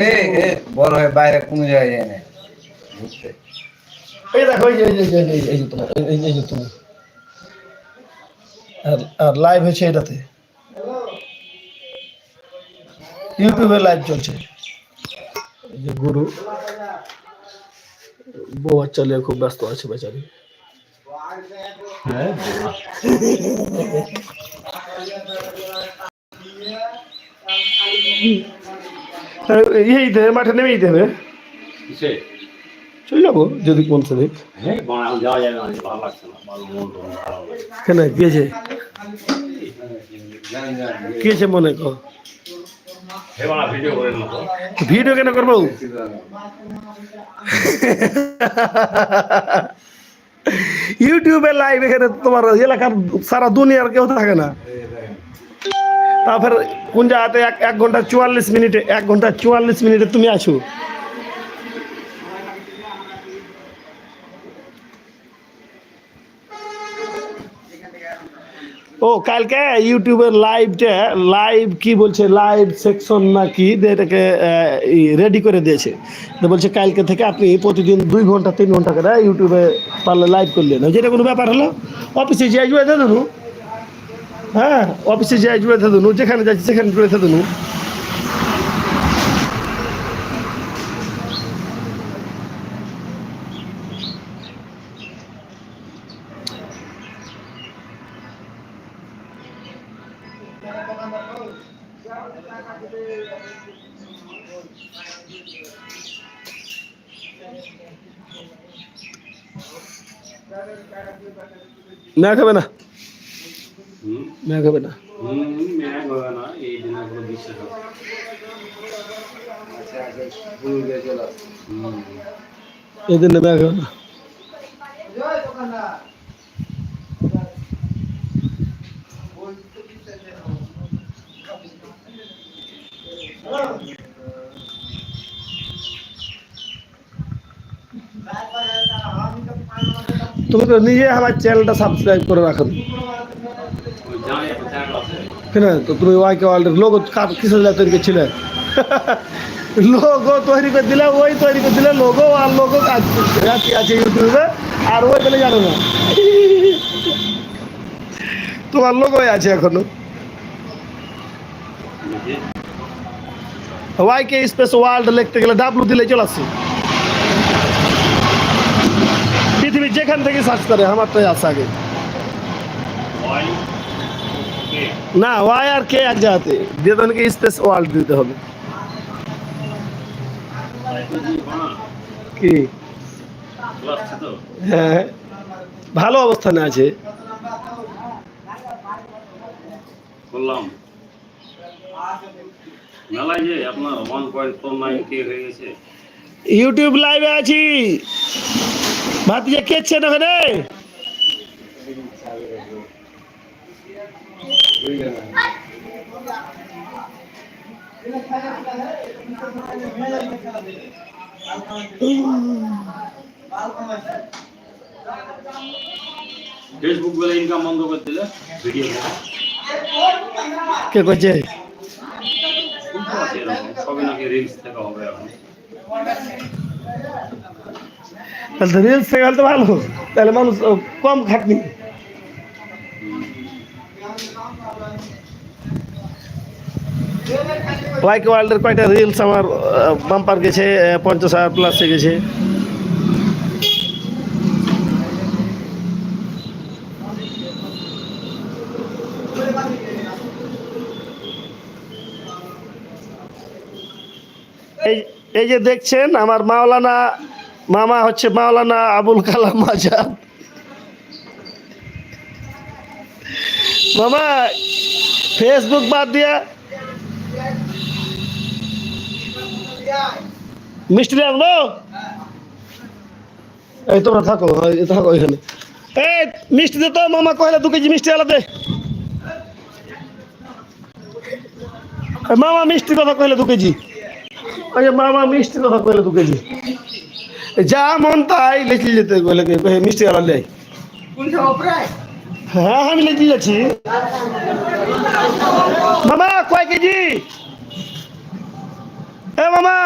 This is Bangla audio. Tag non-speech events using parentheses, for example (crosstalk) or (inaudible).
এ এ বড় হয়ে বাইরে কোন জায়গায় যায় না ঘুরতে। এই দেখো এই যে এই যে এই যে- এই যে- এই যে তোমার এই- এই যে- এই যে তুমি আর আর লাইভ হয়েছে এটাতে। ইউটিউবে লাইভ চলছে। এই যে গুরু বউ বাচ্চা নিয়ে খুব ব্যস্ত আছে বেচারি। (laughs) এই দেবে মাঠে নেমেই দেবে চলে যাব যদি কোন সে দেখ হ্যাঁ কেন গিয়েছে গিয়েছে মনে কর? ভিডিও ভিডিও কেন করব? ইউটিউবে লাইভ এখানে তোমার এলাকার সারা দুনিয়ার কেউ থাকে না। তারপর কোন জায়গাতে এক এক ঘণ্টা চুয়াল্লিশ মিনিটে, এক ঘণ্টা চুয়াল্লিশ মিনিটে তুমি আছো? ও, কালকে ইউটিউবের লাইভটা লাইভ কি বলছে? লাইভ সেকশন না কি? এটাকে রেডি করে দিয়েছে। তো বলছে কালকে থেকে আপনি প্রতিদিন দুই ঘণ্টা, তিন ঘণ্টা করে ইউটিউবে পারলে লাইভ করলেন। যেটা কোনো ব্যাপার হলো? অফিসে যে জুয়ে দেদনু হ্যাঁ অফিসে যে জুয়ে দেদনু যেখানে যাচ্ছি সেখানে জুয়ে দেদনু না খাবে না। না? ম্যাগ হবে না এই দিনে কোনো বিশ্বাস হবে। না? তুমি তো নিজে আমার চ্যানেলটা সাবস্ক্রাইব করে রাখো ওই জানি একটা চ্যানেল আছে কেন? তো তুমি ওয়াইকে ওয়ার্ল্ডের লোগো কিসের তৈরি করছিলে? (laughs) লোগো তৈরি করে দিলে, ওই তৈরি করে দিলে লোগো আর লোগো আছে ইউটিউবে আর ওই বলে জানো না। (laughs) তোমার লোগোই আছে এখনও। ওয়াইকে স্পেস ওয়ার্ল্ড লিখতে গেলে ডাব্লু দিলে চলে আসছে পৃথিবীর যেখান থেকে সার্চ করে, আমার তো আছে আগে। না ওয়াই আর কে এক জায়গাতে। দিয়ে তোমাকে স্পেস ওয়ার্ল্ড দিতে হবে। কি? হ্যাঁ ভালো অবস্থানে আছে। বললাম। মেলায় যে আপনার ওয়ান পয়েন্ট ফোর নাইন কে হয়ে গেছে। ইউটিউব লাইভে আছি। ভাতিজা কেছে না রে ফেসবুক বলে ইনকাম বন্ধ করে দিলে ভিডিও কে করছে? সবই নাকি রিলস থেকে হবে এখন। তাহলে রিলস থেকে তো ভালো। তাহলে মানুষ কম খাটনি। ওয়াইকে ওয়ার্ল্ডের কয়টা রিলস আমার বাম্পার গেছে পঞ্চাশ হাজার প্লাসে গেছে। এই এই যে দেখছেন, আমার মাওলানা মামা হচ্ছে মাওলানা আবুল কালাম আজাদ। মামা ফেসবুক বাদ দিয়া মিষ্টি আনব এই তোমরা থাকো থাকো এখানে। এই মিষ্টি দে তো, মামা কয়লা দু কেজি মিষ্টি আলাদা মামা মিষ্টি কথা কইলে দু কেজি। মামা মিষ্টি কথা কইলে দু কেজি। যা মন তাই লেখি যেতে কইলে কে কহে মিষ্টি আলা লাই হ্যাঁ আমি লিখতে যাচ্ছি মামা কয় কেজি? এ মামা!